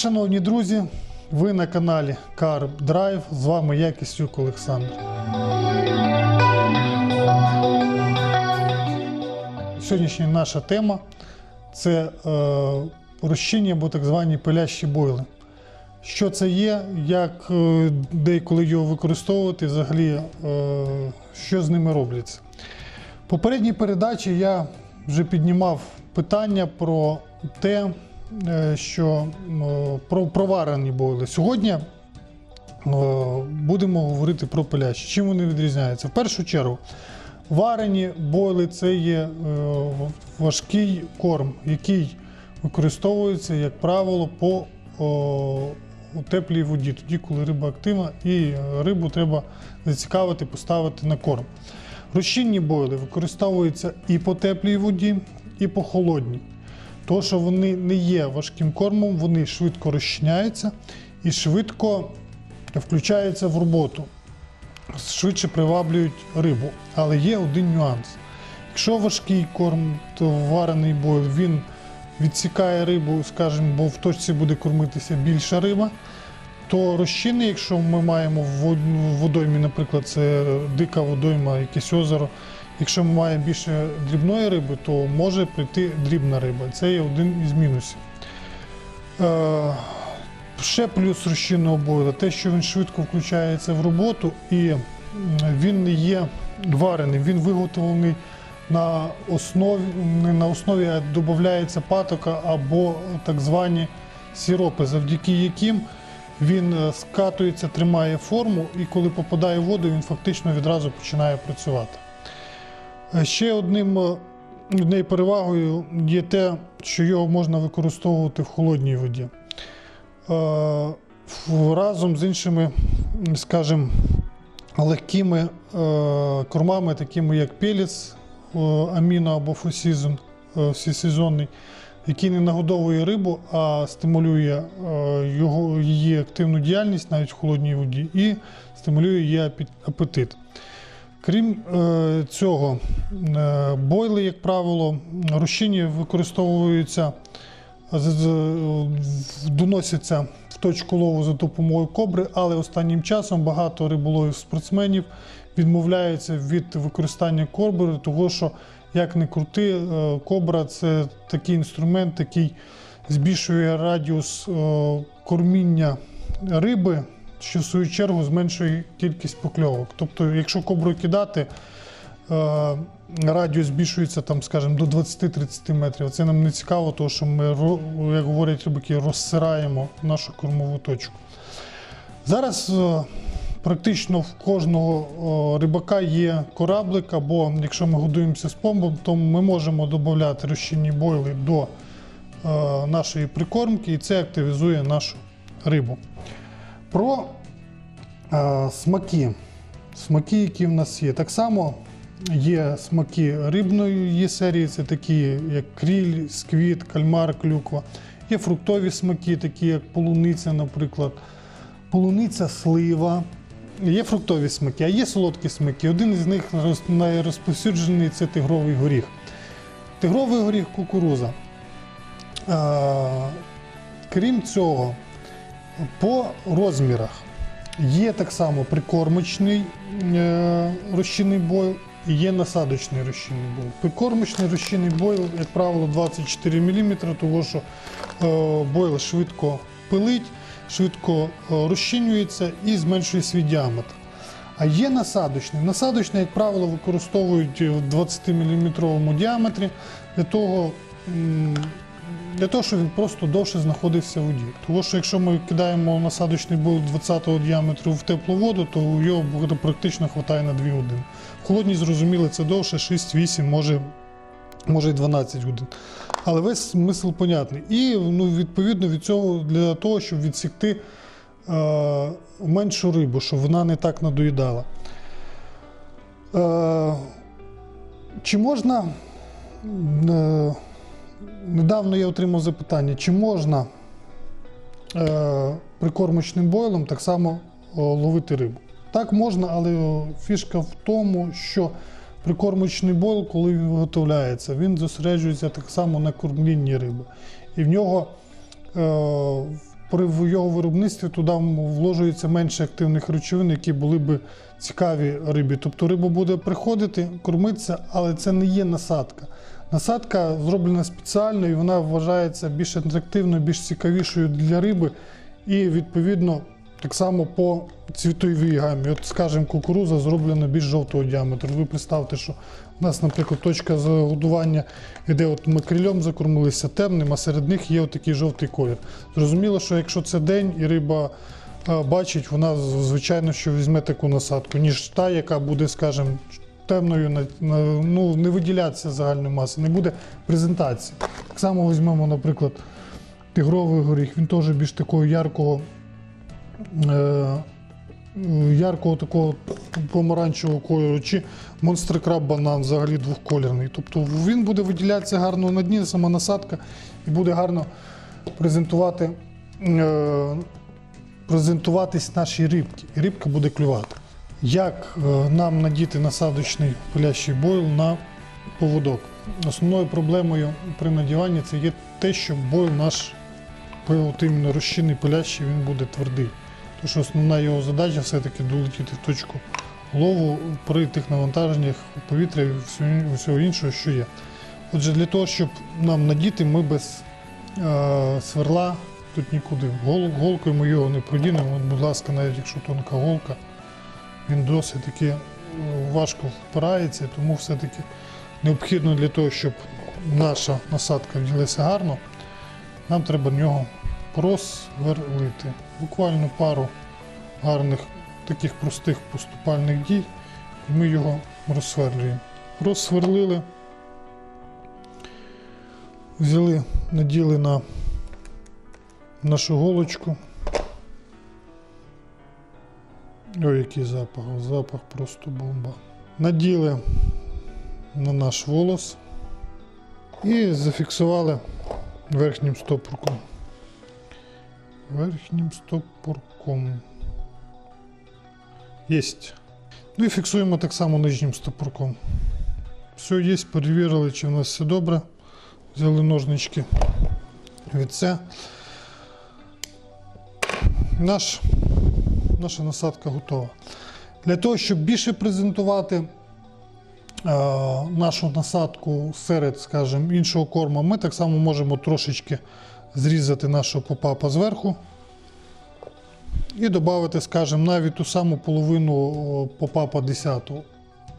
шановні друзі! Ви на каналі Carb Drive. З вами я, Кисюк Олександр. Сьогоднішня наша тема це е, розчинні або так звані пилящі бойли. Що це є, як е, де і його використовувати, взагалі, е, що з ними робляться. Попередній передачі я вже піднімав питання про те, що е, проварені бойли. Сьогодні е, будемо говорити про пилящі. Чим вони відрізняються? В першу чергу, варені бойли це є е, важкий корм, який використовується, як правило, по у теплій воді, тоді, коли риба активна, і рибу треба зацікавити, поставити на корм. Розчинні бойли використовуються і по теплій воді, і по холодній. То, що вони не є важким кормом, вони швидко розчиняються і швидко включаються в роботу, швидше приваблюють рибу. Але є один нюанс. Якщо важкий корм, то варений бойл, він відсікає рибу, скажімо, бо в точці буде кормитися більша риба. То розчини, якщо ми маємо в водоймі, наприклад, це дика водойма, якесь озеро. Якщо ми маємо більше дрібної риби, то може прийти дрібна риба. Це є один із мінусів. Е, ще плюс розчинного бойла, те, що він швидко включається в роботу і він не є вареним, він виготовлений на основі, не на основі, а додається патока або так звані сіропи, завдяки яким він е, скатується, тримає форму, і коли попадає в воду, він фактично відразу починає працювати. Ще одним е, однією перевагою є те, що його можна використовувати в холодній воді. Е, Разом з іншими, скажімо, легкими е, кормами, такими як пеліс, аміно або фосізон, всесезонний, який не нагодовує рибу, а стимулює його, її активну діяльність навіть в холодній воді і стимулює її апетит. Крім е, цього, е, бойли, як правило, розчинні використовуються, доносяться в точку лову за допомогою кобри, але останнім часом багато риболовів спортсменів відмовляються від використання кобри, того що, як не крути, е, кобра це такий інструмент, який збільшує радіус корміння риби, що в свою чергу зменшує кількість покльовок. Тобто, якщо кобру кидати, е, радіус збільшується там, скажімо, до 20-30 метрів. Це нам не цікаво, тому що ми, як говорять рибаки, розсираємо нашу кормову точку. Зараз е, практично в кожного е, рибака є кораблик, або якщо ми годуємося з помбом, то ми можемо додати розчинні бойли до нашої прикормки, і це активізує нашу рибу. Про е, смаки. Смаки, які в нас є. Так само є смаки рибної є серії, це такі, як кріль, сквіт, кальмар, клюква. Є фруктові смаки, такі як полуниця, наприклад. Полуниця, слива. Є фруктові смаки, а є солодкі смаки. Один із них найрозповсюджений це тигровий горіх. Тигровий горіх кукуруза. Е, крім цього, по розмірах є так само прикормочний е, розчинний бойл і є насадочний розчинний бойл. Прикормочний розчинний бойл, як правило, 24 мм, тому що е, бойл швидко пилить, швидко е, розчинюється і зменшує свій діаметр. А є насадочний. Насадочний, як правило, використовують в 20-мм діаметрі для того, для того, щоб він просто довше знаходився в воді. Тому що якщо ми кидаємо насадочний бойл 20-го діаметру в теплу воду, то його практично вистачає на 2 години. В холодній, зрозуміло, це довше, 6-8, може, може і 12 годин. Але весь смисл понятний. І ну, відповідно від цього для того, щоб відсікти е, меншу рибу, щоб вона не так надоїдала. Е, чи можна. Е, недавно я отримав запитання, чи можна е, прикормочним бойлом так само о, ловити рибу? Так можна, але о, фішка в тому, що прикормочний бойл, коли він виготовляється, він зосереджується так само на кормлінні риби. І в нього е, при його виробництві туди вложується менше активних речовин, які були б цікаві рибі. Тобто риба буде приходити, кормитися, але це не є насадка. Насадка зроблена спеціально і вона вважається більш атрактивною, більш цікавішою для риби. І відповідно так само по цвітовій гамі. От, скажімо, кукуруза зроблена більш жовтого діаметру. Ви представте, що у нас, наприклад, точка загодування іде от ми крильом закормилися темним, а серед них є такий жовтий колір. Зрозуміло, що якщо це день і риба бачить, вона звичайно що візьме таку насадку, ніж та, яка буде, скажімо, темною, ну, не виділятися загальної маси, не буде презентації. Так само візьмемо, наприклад, тигровий горіх, він теж більш такого яркого, е, яркого такого помаранчевого кольору, чи монстр краб банан взагалі двохколірний. Тобто він буде виділятися гарно на дні, сама насадка, і буде гарно презентувати, е, презентуватись нашій рибці. І рибка буде клювати. Як е, нам надіти насадочний пилящий бойл на поводок? Основною проблемою при надіванні це є те, що бойл наш іменно розчинний пилящий, він буде твердий. Тому що основна його задача все-таки долетіти в точку лову при тих навантаженнях повітря і всього іншого, що є. Отже, для того, щоб нам надіти, ми без е, сверла тут нікуди. Гол, голкою ми його не продінемо. Будь ласка, навіть якщо тонка голка, він досить таки е, важко впирається, тому все-таки необхідно для того, щоб наша насадка вділася гарно, нам треба нього просверлити. Буквально пару гарних таких простих поступальних дій, і ми його розсверлюємо. Розсверлили, взяли, наділи на нашу голочку. Ой, який запах, запах просто бомба. Наділи на наш волос і зафіксували верхнім стопорком. Верхнім стопорком. Єсть. Ну і фіксуємо так само нижнім стопорком. Все є, перевірили, чи в нас все добре. Взяли ножнички від це. Наш, наша насадка готова. Для того, щоб більше презентувати е, нашу насадку серед, скажімо, іншого корму, ми так само можемо трошечки зрізати нашого попапа зверху і додати, скажімо, навіть ту саму половину попапа 10.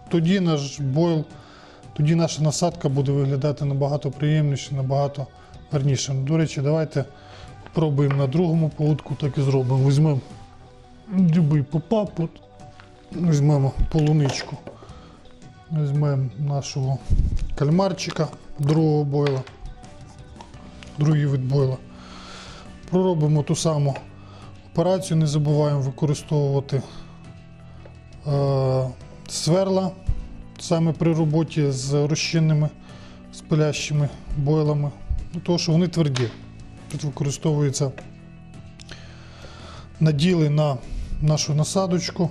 Тоді наш бойл, тоді наша насадка буде виглядати набагато приємніше, набагато гарніше. До речі, давайте спробуємо на другому поводку, так і зробимо. Візьмемо любий попап, от, візьмемо полуничку, візьмемо нашого кальмарчика другого бойла, другий вид бойла. Проробимо ту саму операцію, не забуваємо використовувати е, сверла саме при роботі з розчинними з пилящими бойлами, ну, тому що вони тверді. Тут використовуються наділи на нашу насадочку.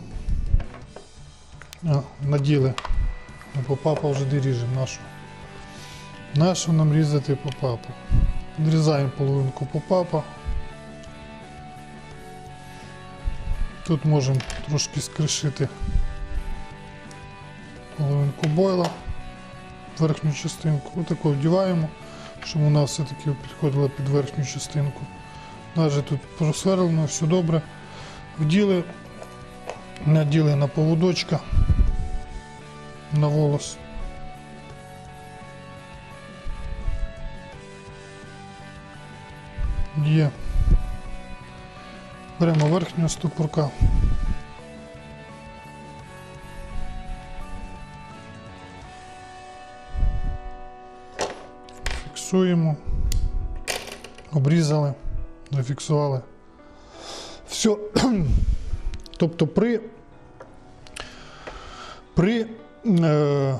А, наділи на попапа вже де ріжемо нашу. Нашу нам різати попапу. Відрізаємо половинку попапа. Тут можемо трошки скришити половинку бойла, верхню частинку. Отако вдіваємо, щоб вона все-таки підходила під верхню частинку. Навіть тут просверлено, все добре. Вділи, наділи на поводочка, на волос. Є. Беремо верхнього стопорка. Фіксуємо. Обрізали, зафіксували. Все. Тобто при, при е,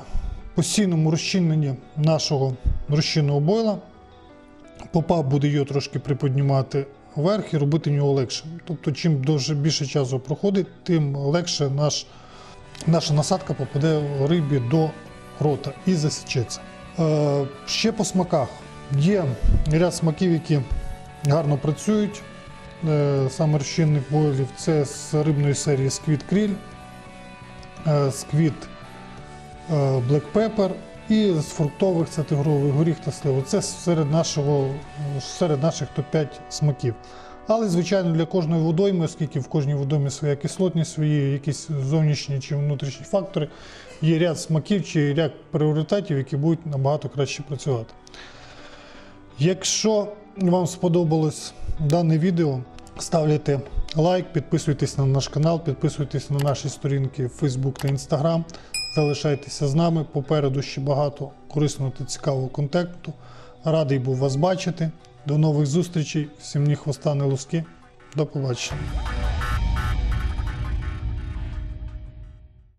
постійному розчиненні нашого розчинного бойла попап буде його трошки приподнімати вверх і робити нього легше. Тобто, чим довше більше часу проходить, тим легше наш, наша насадка попаде рибі до рота і засічеться. Е, ще по смаках. Є ряд смаків, які гарно працюють. Е, саме розчинник бойлів, це з рибної серії Squid Krill, е, Squid е, Black Pepper і з фруктових це тигровий горіх та сливо. Це серед, нашого, серед наших топ-5 смаків. Але, звичайно, для кожної водойми, оскільки в кожній водоймі своя кислотність, свої якісь зовнішні чи внутрішні фактори, є ряд смаків чи ряд пріоритетів, які будуть набагато краще працювати. Якщо вам сподобалось дане відео, ставляйте лайк, підписуйтесь на наш канал, підписуйтесь на наші сторінки в Facebook та Instagram. Залишайтеся з нами. Попереду ще багато корисного та цікавого контенту. Радий був вас бачити. До нових зустрічей. Всім ні хвоста, не луски. До побачення.